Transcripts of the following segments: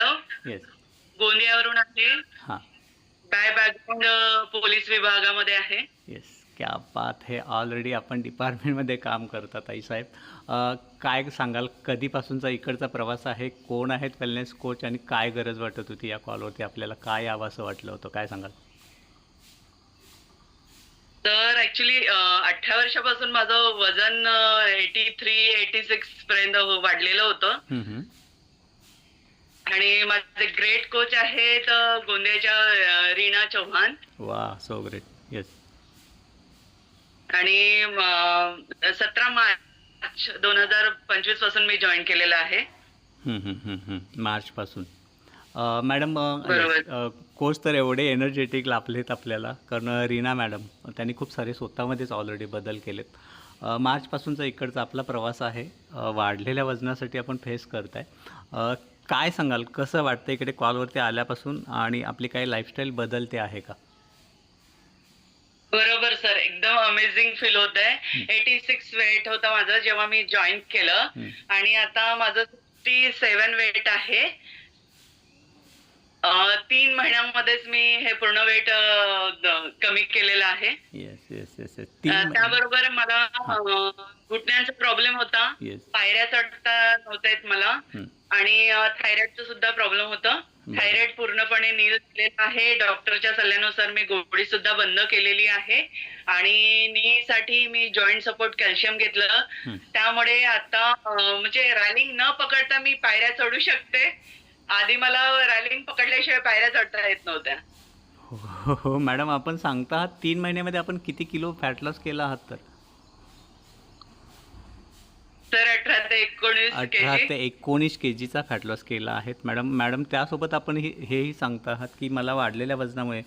Yes गोंदियावरून आहे. हां. By background police विभागामध्ये आहे. येस क्या बात हे. ऑलरेडी आपण डिपार्टमेंटमध्ये काम करता ताईसाहेब अ, काय सांगाल? कधीपासूनचा इकडचा प्रवास आहे? कोण आहेत वेलनेस कोच आणि काय गरज वाटत होती या कॉलवरती आपल्याला काय यावं असं वाटलं होतं? काय सांगाल? तर ऍक्च्युली अठरा वर्षापासून माझं वजन एटी थ्री एटी सिक्स पर्यंत हो- वाढलेलं होतं. आणि माझे ग्रेट कोच आहेत गोंदियाच्या रीना चौहान. वा सो ग्रेट येस आणि सतरा मार्च दोन हजार पंचवीसपासून मी जॉईन केलेलं आहे. मार्चपासून अ, मॅडम कोच तर एवढे एनर्जेटिक लाभलेत आपल्याला. कारण रिना मॅडम त्यांनी खूप सारे स्वतःमध्येच ऑलरेडी बदल केलेत. मार्चपासूनचा इकडचा आपला प्रवास आहे. वाढलेल्या वजनासाठी आपण फेस करताय. अ, काय सांगाल? कसं वाटतं इकडे कॉलवरती आल्यापासून आणि आपली काही लाईफस्टाईल बदलते आहे का? बरोबर सर एकदम अमेझिंग फील होत आहे एटी सिक्स वेट होतं माझं जेव्हा मी जॉईन केलं. आणि आता माझं सिक्स्टी सेवन वेट आहे. तीन महिन्यामध्येच मी हे पूर्ण वेट कमी केलेलं आहे. त्याबरोबर मला घुटण्यांचा प्रॉब्लेम होता. पायऱ्या चढता नव्हत्या मला. हम्म. आणि थायरॉइडचं सुद्धा प्रॉब्लेम होतं. थायरॉइड पूर्णपणे नील झालेलं आहे. डॉक्टरच्या सल्ल्यानुसार मी गोळी सुद्धा बंद केलेली आहे. आणि नी साठी मी जॉईंट सपोर्ट कॅल्शियम घेतलं. त्यामुळे आता म्हणजे रॅलिंग न पकडता मी पायऱ्या चढू शकते. आधी मला रॅलिंग पकडल्याशिवाय पायऱ्या चढता येत नव्हत्या. हो मॅडम आपण सांगता आहात तीन महिन्यामध्ये आपण किती किलो फॅट लॉस केला आहात तर? तर अठरा ते एकोणीस अठरा ते एकोणीस के जीचा फॅट लॉस केला आहे मॅडम मॅडम त्यासोबत आपण हे हेही सांगता आहात की मला वाढलेल्या वजनामुळे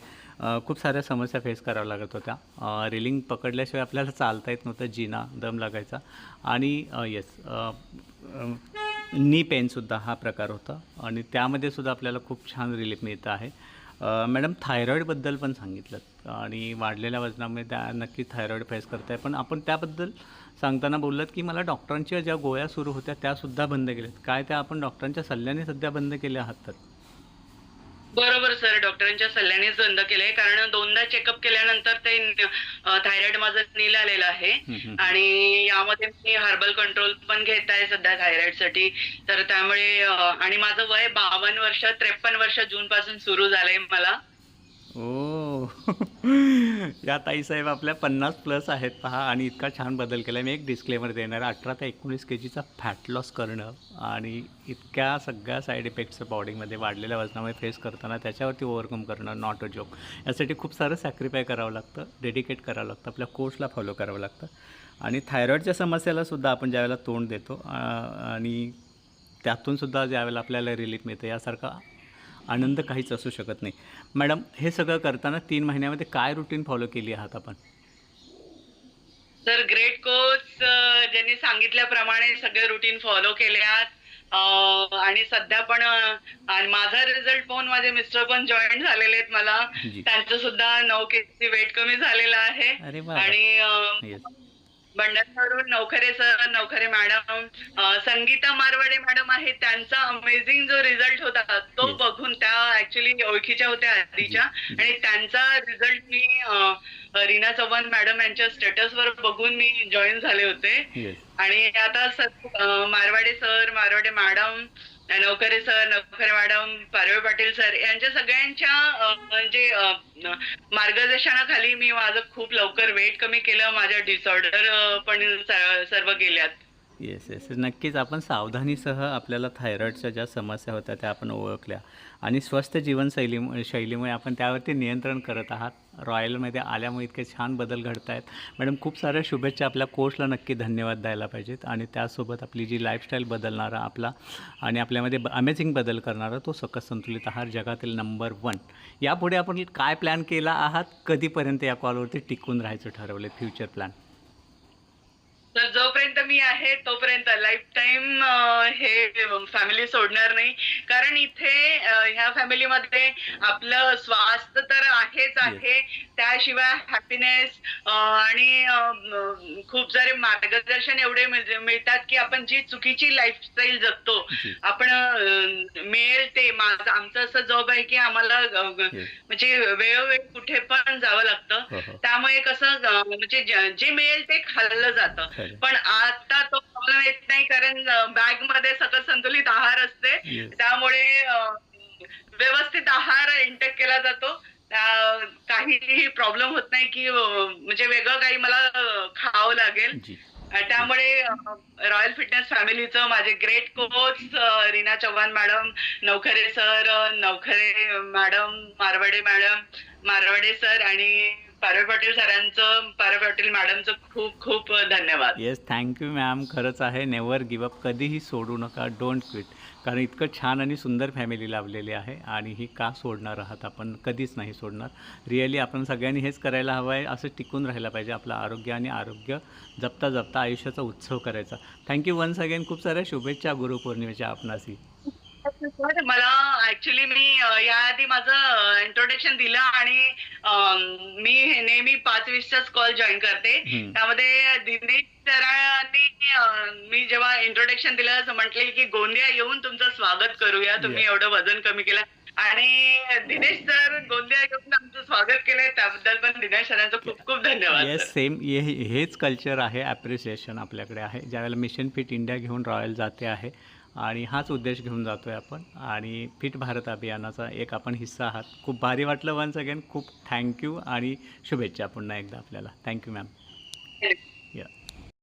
खूप साऱ्या समस्या फेस कराव्या लागत होत्या. रेलिंग पकडल्याशिवाय आपल्याला चालता येत नव्हतं जिना दम लागायचा. आणि येस नी पेनसुद्धा हा प्रकार होता. आणि त्यामध्ये सुद्धा आपल्याला खूप छान रिलीफ मिळतं आहे. मॅडम थायरॉईडबद्दल पण सांगितलं. आणि वाढलेल्या वजनामुळे त्या नक्की थायरॉईड फेस करताय. पण आपण त्याबद्दल सांगताना बोललात की मला डॉक्टरांच्या ज्या गोळ्या सुरू होत्या त्यासुद्धा बंद केल्यात. काय त्या आपण डॉक्टरांच्या सल्ल्याने सध्या बंद केल्या आहात तर? बरोबर सर. डॉक्टरांच्या सल्ल्यानेच बंद केलंय. कारण दोनदा चेकअप केल्यानंतर ते थायरॉइड माझं नील आलेलं आहे. आणि यामध्ये मी हर्बल कंट्रोल पण घेत आहे सध्या थायरॉइडसाठी तर त्यामुळे आणि माझं वय बावन्न वर्ष त्रेपन्न वर्ष जून पासून सुरू झालंय मला. ओ. या ताईसाहेब आपल्या पन्नास प्लस आहेत पहा आणि इतका छान बदल केला मी एक डिस्क्लेमर देणार. अठरा ते एकोणीस के जीचा फॅट लॉस करणं आणि इतक्या सगळ्या साईड इफेक्ट्स बॉडीमध्ये वाढलेल्या वजनामुळे फेस करताना त्याच्यावरती ओव्हरकम करणं नॉट अ जोक यासाठी खूप सारं सॅक्रिफाय करावं लागतं डेडिकेट करावं लागतं आपल्या कोर्सला फॉलो करावं लागतं. आणि थायरॉईडच्या समस्येलासुद्धा आपण ज्यावेळेला तोंड देतो आणि त्यातूनसुद्धा ज्यावेळेला आपल्याला रिलीफ मिळतं यासारखा आनंद काहीच असू शकत नाही. मॅडम हे सगळं करताना तीन महिन्यामध्ये काय रुटीन फॉलो केली आहात आपण? तर ग्रेट कोच ज्यांनी सांगितल्याप्रमाणे सगळे रुटीन फॉलो केल्यात. अं, आणि सध्या पण माझा रिझल्ट पाहून माझे मिस्टर पण जॉईन झालेले आहेत मला. त्यांचं सुद्धा नऊ केजी वेट कमी झालेलं आहे. आणि भंडारवरून Navkhare sir Navkhare madam Sangeeta Marwade madam आहे त्यांचा अमेझिंग जो रिझल्ट होता तो. बघून त्या ऍक्च्युली ओळखीच्या होत्या आधीच्या. आणि त्यांचा रिझल्ट मी रीना चव्हाण मॅडम यांच्या स्टेटस वर बघून मी जॉईन झाले होते आणि आता sir Marwade sir Marwade madam Navkare sir Navkare madam Parve Patil sir यांच्या सगळ्यांच्या म्हणजे मार्गदर्शनाखाली मी माझं खूप लवकर वेट कमी केलं माझ्या डिसऑर्डर पण सर्व गेल्यात. येस येस नक्कीच आपण सावधानीसह आपल्याला थायरॉईडच्या ज्या समस्या होत्या त्या आपण ओळखल्या. आणि स्वस्थ जीवनशैली शैलीमुळे आपण त्यावरती नियंत्रण करत आहात. रॉयलमध्ये आल्यामुळे इतके छान बदल घडत आहेत मॅडम खूप साऱ्या शुभेच्छा आपल्या कोर्सला नक्की धन्यवाद द्यायला पाहिजेत. आणि त्यासोबत आपली जी लाईफस्टाईल बदलणारा आपला आणि आपल्यामध्ये अमेझिंग बदल करणारा तो सकस संतुलित आहार जगातील नंबर वन यापुढे आपण काय प्लॅन केला आहात? कधीपर्यंत या कॉलवरती टिकून राहायचं ठरवले फ्युचर प्लॅन तर जोपर्यंत मी आहे तोपर्यंत लाईफ टाईम हे फॅमिली सोडणार नाही. कारण इथे ह्या फॅमिलीमध्ये आपलं स्वास्थ्य तर आहेच आहे. त्याशिवाय हॅपीनेस आणि खूप सारे मार्गदर्शन एवढे मिळ- मिळतात की आपण जी चुकीची लाईफस्टाईल जगतो आपण मिळेल ते आमचं असं जॉब आहे की आम्हाला. म्हणजे वेळोवेळी कुठे पण जावं लागतं. हो हो. त्यामुळे कसं म्हणजे ज- मिळेल ते खाल्लं जातं. पण आता तो प्रॉब्लेम येत नाही कारण बॅगमध्ये सतत संतुलित आहार असते. Yes. त्यामुळे व्यवस्थित आहार इंटेक केला जातो. काहीही प्रॉब्लेम होत नाही की म्हणजे वेगळं काही मला खावं लागेल. त्यामुळे रॉयल फिटनेस फॅमिलीचं माझे great coach Reena Chavan madam Navkhare sir Navkhare madam Marwade madam Marwade sir आणि पारवे पाटील सरांचं पारवे पाटील मॅडमचं खूप खूप धन्यवाद. येस थँक्यू मॅम खरंच आहे. नेवर गिव अप कधीही सोडू नका. डोंट क्विट कारण इतकं छान आणि सुंदर फॅमिली लाभलेली आहे आणि ही का सोडणार आहात आपण? कधीच नाही सोडणार. रिअली आपण सगळ्यांनी हेच करायला हवं आहे असं टिकून राहायला पाहिजे आपलं आरोग्य आणि आरोग्य जपता जपता आयुष्याचा उत्सव करायचा. थँक्यू वन्स अगेन खूप साऱ्या शुभेच्छा गुरुपौर्णिमेच्या आपणासी. मला ऍक्च्युली मी याआधी माझं इंट्रोडक्शन दिलं आणि मी नेहमी पाच वीसचाच कॉल जॉईन करते हम्म. त्यामध्ये दिनेश सरांनी अ, मी जेव्हा इंट्रोडक्शन दिलं असं म्हटले की गोंदिया येऊन तुमचं स्वागत करूया तुम्ही Yeah. एवढं वजन कमी केलं आणि दिनेश सर गोंदिया येऊन आमचं स्वागत केलंय त्याबद्दल पण दिनेश सरांचं खूप खूप धन्यवाद येस. सेम हे हेच कल्चर आहे ॲप्रिसिएशन आपल्याकडे आहे ज्यावेळेला मिशन फिट इंडिया घेऊन रॉयल जाते आहे आणि हाच उद्देश घेऊन जातो आहे आपण. आणि फिट भारत अभियानाचा एक आपण हिस्सा आहात. खूप भारी वाटलं वन्स अगेन खूप थँक्यू आणि शुभेच्छा पुन्हा एकदा आपल्याला. Thank you ma'am